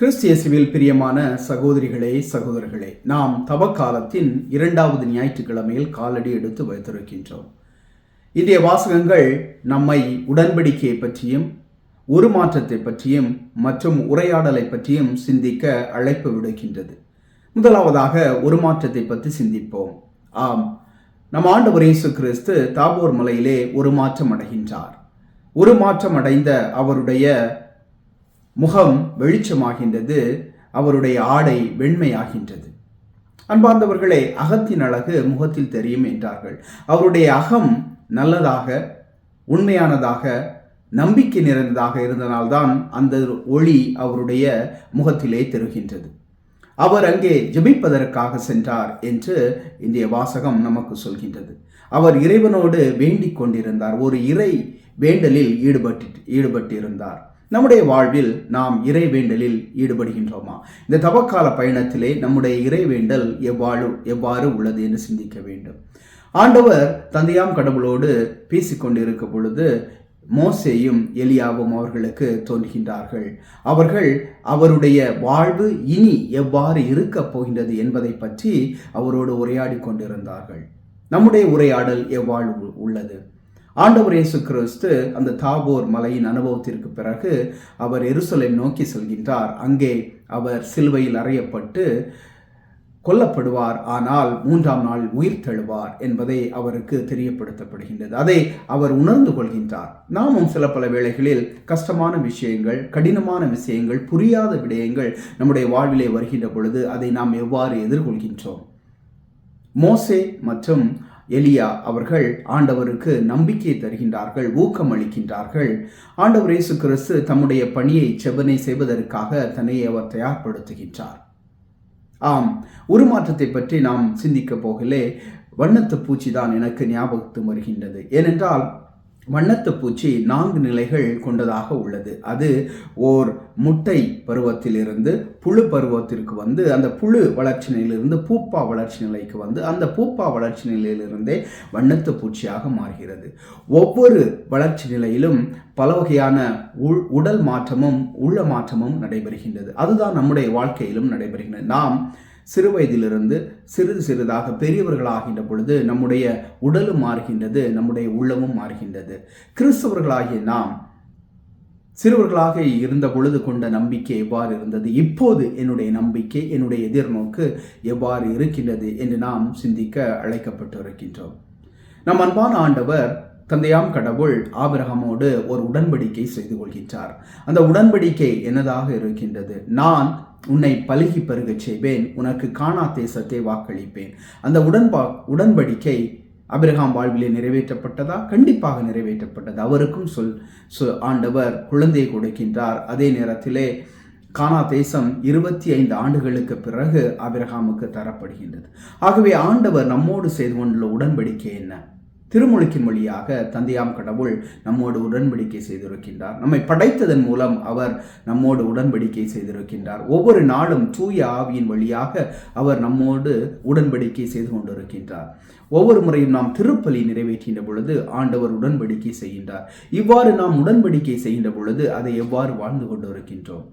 கிறிஸ்தியசுவில் பிரியமான சகோதரிகளே சகோதரர்களே நாம் தவக்காலத்தின் இரண்டாவது ஞாயிற்றுக்கிழமையில் காலடி எடுத்து வைத்திருக்கின்றோம். இன்றைய வாசகங்கள் நம்மை உடன்படிக்கையை பற்றியும் உருமாற்றத்தை பற்றியும் மற்றும் உரையாடலை பற்றியும் சிந்திக்க அழைப்பு விடுக்கின்றது. முதலாவதாக உருமாற்றத்தை பற்றி சிந்திப்போம். ஆம் நம் ஆண்டவர் இயேசு கிறிஸ்து தாபோர் மலையிலே உருமாற்றம் அடைகின்றார். உருமாற்றம் அடைந்த அவருடைய முகம் வெளிச்சமாகின்றது அவருடைய ஆடை வெண்மையாகின்றது. அன்பார்ந்தவர்களே அகத்தின் அழகு முகத்தில் தெரியும் என்றார்கள். அவருடைய அகம் நல்லதாக உண்மையானதாக நம்பிக்கை நிறைந்ததாக இருந்தனால்தான் அந்த ஒளி அவருடைய முகத்திலே தெருகின்றது. அவர் அங்கே ஜபிப்பதற்காக சென்றார் என்று இந்திய வாசகம் நமக்கு சொல்கின்றது. அவர் இறைவனோடு வேண்டிக் கொண்டிருந்தார். ஒரு இறை வேண்டலில் ஈடுபட்டு ஈடுபட்டிருந்தார். நம்முடைய வாழ்வில் நாம் இறைவேண்டலில் ஈடுபடுகின்றோமா? இந்த தவக்கால பயணத்திலே நம்முடைய இறைவேண்டல் எவ்வாறு எவ்வாறு உள்ளது என்று சிந்திக்க வேண்டும். ஆண்டவர் தந்தையாம் கடவுளோடு பேசிக்கொண்டிருக்க பொழுது மோசேயும் எலியாவும் அவர்களுக்கு தோன்றுகின்றார்கள். அவர்கள் அவருடைய வாழ்வு இனி எவ்வாறு இருக்கப் போகின்றது என்பதை பற்றி அவரோடு உரையாடி கொண்டிருந்தார்கள். நம்முடைய உரையாடல் எவ்வாறு உள்ளது? ஆண்டவர் இயேசு கிறிஸ்து அந்த தாபோர் மலையின் அனுபவத்திற்கு பிறகு அவர் எருசலை நோக்கி செல்கின்றார். அங்கே அவர் சிலுவையில் அறையப்பட்டு கொல்லப்படுவார். ஆனால் மூன்றாம் நாள் உயிர் தழுவார் என்பதை அவருக்கு தெரியப்படுத்தப்படுகின்றது. அதை அவர் உணர்ந்து கொள்கின்றார். நாமும் சில பல வேளைகளில் கஷ்டமான விஷயங்கள் கடினமான விஷயங்கள் புரியாத விடயங்கள் நம்முடைய வாழ்விலே வருகின்ற பொழுது அதை நாம் எவ்வாறு எதிர்கொள்கின்றோம்? மோசே மற்றும் எலியா அவர்கள் ஆண்டவருக்கு நம்பிக்கை தருகின்றார்கள் ஊக்கம் அளிக்கின்றார்கள். ஆண்டவர் இயேசு கிறிஸ்து தம்முடைய பணியை செவனை செய்வதற்காக தன்னை அவர் தயார்படுத்துகின்றார். ஆம் உருமாற்றத்தை பற்றி நாம் சிந்திக்க போகலே வண்ணத்து பூச்சி தான் எனக்கு ஞாபகத்து வருகின்றது. ஏனென்றால் வண்ணத்து பூச்சி நான்கு நிலைகள் கொண்டதாக உள்ளது. அது ஓர் முட்டை பருவத்திலிருந்து புழு பருவத்திற்கு வந்து அந்த புழு வளர்ச்சி நிலையிலிருந்து பூப்பா வளர்ச்சி நிலைக்கு வந்து அந்த பூப்பா வளர்ச்சி நிலையிலிருந்தே வண்ணத்து பூச்சியாக மாறுகிறது. ஒவ்வொரு வளர்ச்சி நிலையிலும் பல வகையான உள் உடல் மாற்றமும் உள்ள மாற்றமும் நடைபெறுகின்றது. அதுதான் நம்முடைய வாழ்க்கையிலும் நடைபெறுகின்றது. நாம் சிறு வயதிலிருந்து சிறிது சிறிதாக பெரியவர்களாகின்ற பொழுது நம்முடைய உடலும் மாறுகின்றது நம்முடைய உள்ளமும் மாறுகின்றது. கிறிஸ்தவர்களாகிய நாம் சிறுவர்களாக இருந்த பொழுது கொண்ட நம்பிக்கை எவ்வாறு இருந்தது? இப்போது என்னுடைய நம்பிக்கை என்னுடைய எதிர்நோக்கு எவ்வாறு இருக்கின்றது என்று நாம் சிந்திக்க அழைக்கப்பட்டு இருக்கின்றோம் நம் அன்பான ஆண்டவர் தந்தையாம் கடவுள் ஆபிரகமோடு ஒரு உடன்படிக்கை செய்து கொள்கின்றார். அந்த உடன்படிக்கை என்னதாக இருக்கின்றது? நான் உன்னை பழுகி பெருகச் செய்வேன் உனக்கு காணா தேசத்தை வாக்களிப்பேன். அந்த உடன்பா உடன்படிக்கை அபிரகாம் வாழ்விலே நிறைவேற்றப்பட்டதா? கண்டிப்பாக நிறைவேற்றப்பட்டது. அவருக்கும் சொல் சொ ஆண்டவர் குழந்தையை கொடுக்கின்றார். அதே நேரத்திலே கானா தேசம் இருபத்தி ஐந்து ஆண்டுகளுக்கு பிறகு அபிரகாமுக்கு தரப்படுகின்றது. ஆகவே ஆண்டவர் நம்மோடு செய்து கொண்டுள்ள உடன்படிக்கை என்ன? திருமொழிக்கின் வழியாக தந்தையாம் கடவுள் நம்மோடு உடன்படிக்கை செய்திருக்கின்றார். நம்மை படைத்ததன் மூலம் அவர் நம்மோடு உடன்படிக்கை செய்திருக்கின்றார். ஒவ்வொரு நாளும் தூய ஆவியின் வழியாக அவர் நம்மோடு உடன்படிக்கை செய்து கொண்டிருக்கின்றார். ஒவ்வொரு முறையும் நாம் திருப்பலி நிறைவேற்றின்ற பொழுது ஆண்டவர் உடன்படிக்கை செய்கின்றார். இவ்வாறு நாம் உடன்படிக்கை செய்கின்ற பொழுது அதை எவ்வாறு வாழ்ந்து கொண்டிருக்கின்றோம்?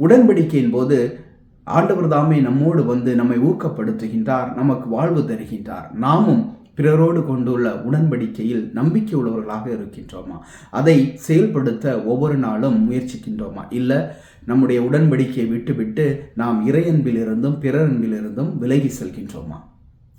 உடன்படிக்கையின் போது ஆண்டவர் தாமே நம்மோடு வந்து நம்மை ஊக்கப்படுத்துகின்றார் நமக்கு வாழ்வு தருகின்றார். நாமும் பிறரோடு கொண்டுள்ள உடன்படிக்கையில் நம்பிக்கை உள்ளவர்களாக இருக்கின்றோமா? அதை செயல்படுத்த ஒவ்வொரு நாளும் முயற்சிக்கின்றோமா? இல்லை நம்முடைய உடன்படிக்கையை விட்டுவிட்டு நாம் இறையன்பிலிருந்தும் பிறரன்பிலிருந்தும் விலகி செல்கின்றோமா?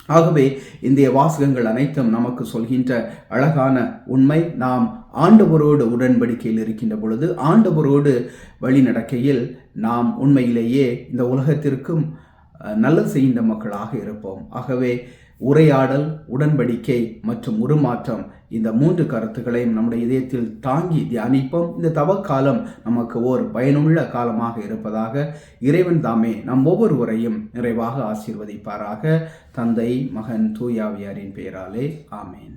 ஆகவே இந்திய வாசகங்கள் அனைத்தும் நமக்கு சொல்கின்ற அழகான உண்மை நாம் ஆண்டவரோடு உடன்படிக்கையில் இருக்கின்ற பொழுது ஆண்டவரோடு வழி நடக்கையில் நாம் உண்மையிலேயே இந்த உலகத்திற்கும் நல்லது செய்கின்ற மக்களாக இருப்போம். ஆகவே உரையாடல் உடன்படிக்கை மற்றும் உருமாற்றம் இந்த மூன்று கருத்துக்களையும் நம்முடைய இதயத்தில் தாங்கி தியானிப்போம். இந்த தவக்காலம் நமக்கு ஓர் பயனுள்ள காலமாக இருப்பதாக இறைவன் தாமே நம் ஒவ்வொருவரையும் நிறைவாக ஆசீர்வதிப்பாராக. தந்தை மகன் தூயாவியாரின் பெயராலே ஆமேன்.